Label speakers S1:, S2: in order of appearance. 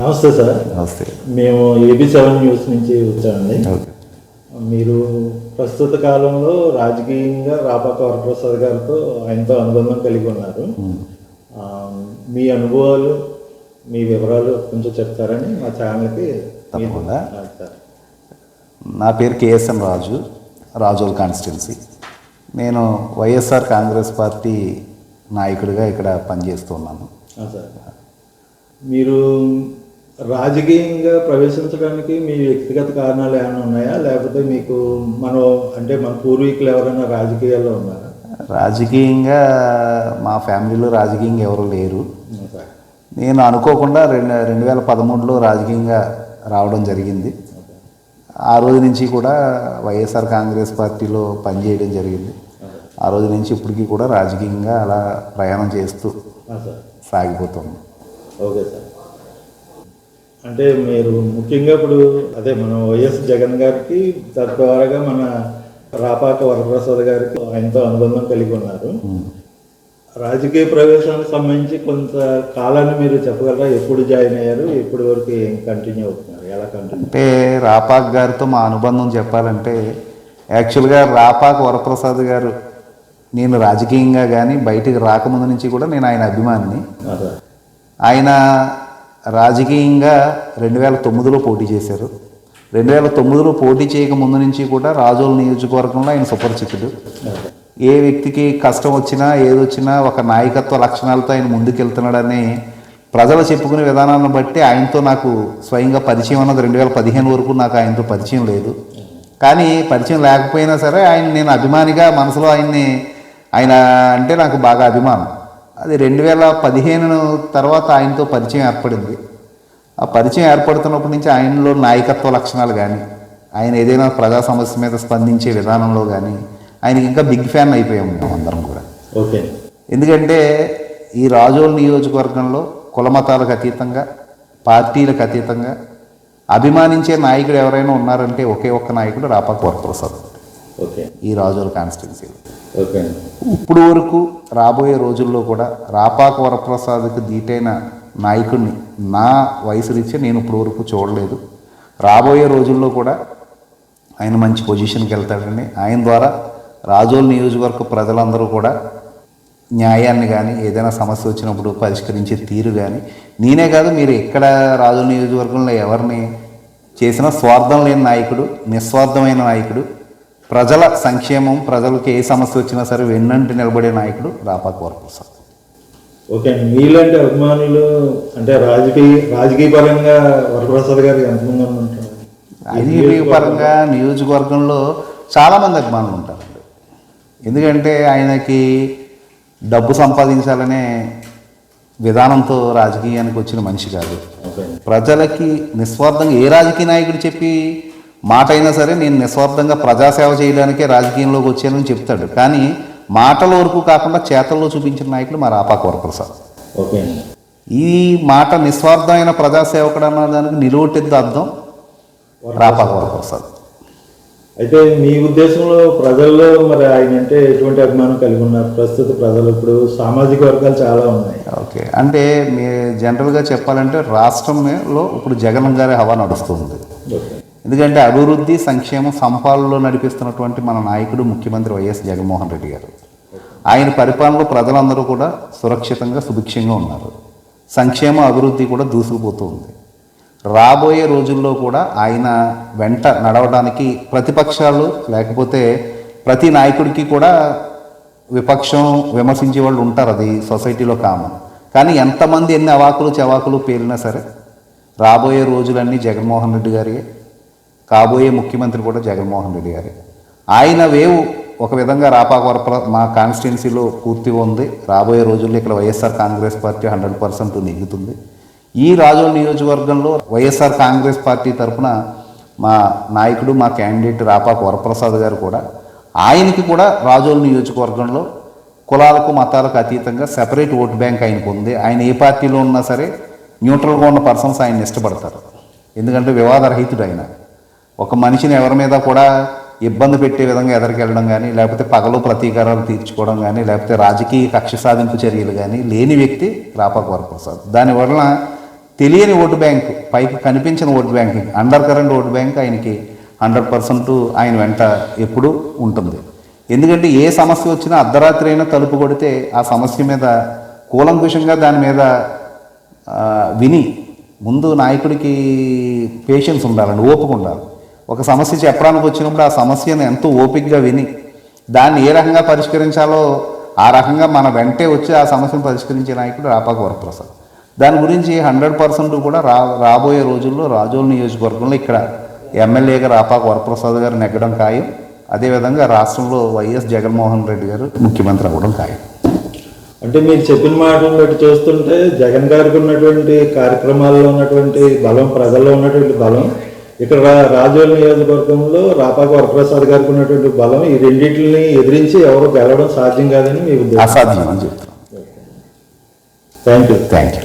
S1: నమస్తే సార్.
S2: నమస్తే.
S1: మేము ఏబీ సెవెన్ న్యూస్ నుంచి వచ్చామండి. మీరు ప్రస్తుత కాలంలో రాజకీయంగా రాపాక వరప్రసాద్ గారితో ఆయనతో అనుబంధం కలిగి ఉన్నారు. మీ అనుభవాలు మీ వివరాలు కొంచెం చెప్తారని మా ఛానల్కి
S2: తప్పకుండా. నా పేరు కేఎస్ఎన్ రాజు రాజోల్ కాన్స్టిట్యున్సీ. నేను వైఎస్ఆర్ కాంగ్రెస్ పార్టీ నాయకుడిగా ఇక్కడ పనిచేస్తున్నాను
S1: మీరు రాజకీయంగా ప్రవేశించడానికి మీ వ్యక్తిగత కారణాలు ఏమైనా ఉన్నాయా? లేకపోతే మీకు మనం అంటే మన పూర్వీకులు ఎవరైనా రాజకీయాల్లో ఉన్నారా?
S2: రాజకీయంగా మా ఫ్యామిలీలో రాజకీయంగా ఎవరు లేరు. నేను అనుకోకుండా రెండు రెండు వేల పదమూడులో రాజకీయంగా రావడం జరిగింది. ఆ రోజు నుంచి కూడా వైఎస్ఆర్ కాంగ్రెస్ పార్టీలో పనిచేయడం జరిగింది. ఆ రోజు నుంచి ఇప్పటికీ కూడా రాజకీయంగా అలా ప్రయాణం చేస్తూ సాగిపోతుంది
S1: ఓకే సార్. అంటే మీరు ముఖ్యంగా ఇప్పుడు అదే మన వైఎస్ జగన్ గారికి తద్వారాగా మన రాపాక వరప్రసాద్ గారికి ఆయనతో అనుబంధం కలిగి ఉన్నారు. రాజకీయ ప్రవేశానికి సంబంధించి కొంత కాలాన్ని మీరు చెప్పగలరా? ఎప్పుడు జాయిన్ అయ్యారు? ఎప్పటి వరకు ఏం కంటిన్యూ అవుతున్నారు? ఎలా కంటిన్యూ
S2: అంటే రాపాక్ గారితో మా అనుబంధం చెప్పాలంటే యాక్చువల్గా రాపాక్ వరప్రసాద్ గారు నేను రాజకీయంగా కానీ బయటికి రాకముందు నుంచి కూడా నేను ఆయన అభిమానిని. ఆయన రాజకీయంగా రెండు వేల తొమ్మిదిలో పోటీ చేశారు. రెండు వేల తొమ్మిదిలో పోటీ చేయక ముందు నుంచి కూడా రాజోల నియోజకవర్గంలో ఆయన సుపరిచితుడు. ఏ వ్యక్తికి కష్టం వచ్చినా ఏదొచ్చినా ఒక నాయకత్వ లక్షణాలతో ఆయన ముందుకెళ్తున్నాడని ప్రజలు చెప్పుకునే విధానాన్ని బట్టి ఆయనతో నాకు స్వయంగా పరిచయం అన్నది రెండు వేల పదిహేను వరకు నాకు ఆయనతో పరిచయం లేదు. కానీ పరిచయం లేకపోయినా సరే ఆయన నేను అభిమానిగా మనసులో ఆయన్ని ఆయన అంటే నాకు బాగా అభిమానం. అది రెండు వేల పదిహేను తర్వాత ఆయనతో పరిచయం ఏర్పడింది. ఆ పరిచయం ఏర్పడుతున్నప్పటి నుంచి ఆయనలో నాయకత్వ లక్షణాలు కానీ ఆయన ఏదైనా ప్రజా సమస్య మీద స్పందించే విధానంలో కానీ ఆయనకి ఇంకా బిగ్ ఫ్యాన్ అయిపోయాం మేము అందరం కూడా.
S1: ఓకే.
S2: ఎందుకంటే ఈ రాజోల్ నియోజకవర్గంలో కులమతాలకు అతీతంగా పార్టీలకు అతీతంగా అభిమానించే నాయకుడు ఎవరైనా ఉన్నారంటే ఒకే ఒక్క నాయకుడు రాపాక వరప్రసాద్ ఈ రాజోల్ కాన్స్టిట్యున్సీలో
S1: ఓకే.
S2: ఇప్పుడు వరకు రాబోయే రోజుల్లో కూడా రాపాక వరప్రసాద్కి దీటైన నాయకుడిని నా వయసు రీత్యా నేను ఇప్పుడు వరకు చూడలేదు. రాబోయే రోజుల్లో కూడా ఆయన మంచి పొజిషన్కి వెళ్తాడని ఆయన ద్వారా రాజోల్ నియోజకవర్గ ప్రజలందరూ కూడా న్యాయాన్ని కానీ ఏదైనా సమస్య వచ్చినప్పుడు పరిష్కరించే తీరు కానీ నేనే కాదు మీరు ఎక్కడ రాజోల్ నియోజకవర్గంలో ఎవరిని చేసినా స్వార్థం లేని నాయకుడు నిస్వార్థమైన నాయకుడు ప్రజల సంక్షేమం ప్రజలకు ఏ సమస్య వచ్చినా సరే వెన్నంటి నిలబడే నాయకుడు రాపాక వరప్రసాద్
S1: ఓకే అండి మీలాంటి అభిమానులు అంటే రాజకీయ రాజకీయ పరంగా వరప్రసాద్ గారు ఎంతమంది ఉంటారు
S2: రాజకీయ పరంగా నియోజకవర్గంలో చాలామంది అభిమానులు ఉంటారండి. ఎందుకంటే ఆయనకి డబ్బు సంపాదించాలనే విధానంతో రాజకీయానికి వచ్చిన మనిషి కాదు. ప్రజలకి నిస్వార్థంగా ఏ రాజకీయ నాయకుడు చెప్పి మాట అయినా సరే నేను నిస్వార్థంగా ప్రజాసేవ చేయడానికే రాజకీయంలోకి వచ్చానని చెప్తాడు. కానీ మాటల వరకు కాకుండా చేతల్లో చూపించిన నాయకుడు మా రాపాక వరప్రసాద్
S1: ఓకే
S2: ఈ మాట నిస్వార్థమైన ప్రజాసేవకుడు అన్న దానికి నిలువటెద్దు అర్థం రాపాక వరప్రసాద్
S1: అయితే మీ ఉద్దేశంలో ప్రజల్లో మరి ఆయన అంటే ఎటువంటి అభిమానం కలిగి ఉన్నారు? ప్రస్తుత ప్రజలు ఇప్పుడు సామాజిక వర్గాలు చాలా ఉన్నాయి.
S2: ఓకే. అంటే మీ జనరల్గా చెప్పాలంటే రాష్ట్రంలో ఇప్పుడు జగన్ గారి హవా నడుస్తుంది.
S1: ఓకే.
S2: ఎందుకంటే అభివృద్ధి సంక్షేమం సంపాదనలో నడిపిస్తున్నటువంటి మన నాయకుడు ముఖ్యమంత్రి వైఎస్ జగన్మోహన్ రెడ్డి గారు. ఆయన పరిపాలనలో ప్రజలందరూ కూడా సురక్షితంగా సుభిక్షంగా ఉన్నారు. సంక్షేమ అభివృద్ధి కూడా దూసుకుపోతూ ఉంది. రాబోయే రోజుల్లో కూడా ఆయన వెంట నడవడానికి ప్రతిపక్షాలు లేకపోతే ప్రతి నాయకుడికి కూడా విపక్షం విమర్శించే వాళ్ళు ఉంటారు. అది సొసైటీలో కామన్. కానీ ఎంతమంది ఎన్ని అవాకులు చవాకులు పేలినా సరే రాబోయే రోజులన్నీ జగన్మోహన్ రెడ్డి గారి కాబోయే ముఖ్యమంత్రి కూడా జగన్మోహన్ రెడ్డి గారే. ఆయన వేవ్ ఒక విధంగా రాపాక వరప్ర మా కాన్స్టిట్యున్సీలో పూర్తిగా ఉంది. రాబోయే రోజుల్లో ఇక్కడ YSR Congress party hundred percent నెగ్గుతుంది. ఈ రాజోల్ నియోజకవర్గంలో వైఎస్ఆర్ కాంగ్రెస్ పార్టీ తరఫున మా నాయకుడు మా క్యాండిడేట్ రాపాక వరప్రసాద్ గారు కూడా ఆయనకి కూడా రాజోల్ నియోజకవర్గంలో కులాలకు మతాలకు అతీతంగా సెపరేట్ ఓట్ బ్యాంక్ ఆయనకు ఉంది. ఆయన ఏ పార్టీలో ఉన్నా సరే న్యూట్రల్గా ఉన్న పర్సన్స్ ఆయన ఇష్టపడతారు. ఎందుకంటే వివాదరహితుడు ఆయన. ఒక మనిషిని ఎవరి మీద కూడా ఇబ్బంది పెట్టే విధంగా ఎదరికెళ్ళడం కానీ లేకపోతే పగలు ప్రతీకారాలు తీర్చుకోవడం కానీ లేకపోతే రాజకీయ కక్ష సాధింపు చర్యలు కానీ లేని వ్యక్తి రాపాక వరప్రసాద్ దానివల్ల తెలియని ఓటు బ్యాంక్ పైకి కనిపించిన vote bank under current vote bank ఆయనకి హండ్రెడ్ పర్సెంట్ ఆయన వెంట ఎప్పుడూ ఉంటుంది. ఎందుకంటే ఏ సమస్య వచ్చినా అర్ధరాత్రి అయినా తలుపు కొడితే ఆ సమస్య మీద కూలంకుషంగా దాని మీద విని ముందు నాయకుడికి పేషెన్స్ ఉండాలండి ఓపిక ఉండాలి. ఒక సమస్య చెప్పడానికి వచ్చినప్పుడు ఆ సమస్యను ఎంతో ఓపికగా విని దాన్ని ఏ రకంగా పరిష్కరించాలో ఆ రకంగా మన వెంటే వచ్చి ఆ సమస్యను పరిష్కరించే నాయకుడు రాపాక వరప్రసాద్ దాని గురించి హండ్రెడ్ పర్సెంట్ కూడా రా రాబోయే రోజుల్లో రాజోల్ నియోజకవర్గంలో ఇక్కడ ఎమ్మెల్యేగా రాపాక వరప్రసాద్ గారు నెగ్గడం ఖాయం. అదేవిధంగా రాష్ట్రంలో వైఎస్ జగన్మోహన్ రెడ్డి గారు ముఖ్యమంత్రి అవ్వడం ఖాయం.
S1: అంటే మీరు చెప్పిన మాటలు బట్టి చూస్తుంటే జగన్ గారికి ఉన్నటువంటి కార్యక్రమాల్లో ఉన్నటువంటి బలం ప్రజల్లో ఉన్నటువంటి బలం ఇక్కడ రా- రాజోల్ నియోజకవర్గంలో రాపాక వరప్రసాద్ గారికి ఉన్నటువంటి బలం ఈ రెండింటిని ఎదిరించి ఎవరు గెలవడం సాధ్యం కాదని మీ ఉద్దేశం
S2: అసాధ్యం అని చెప్తున్నాను.
S1: Thank you
S2: thank you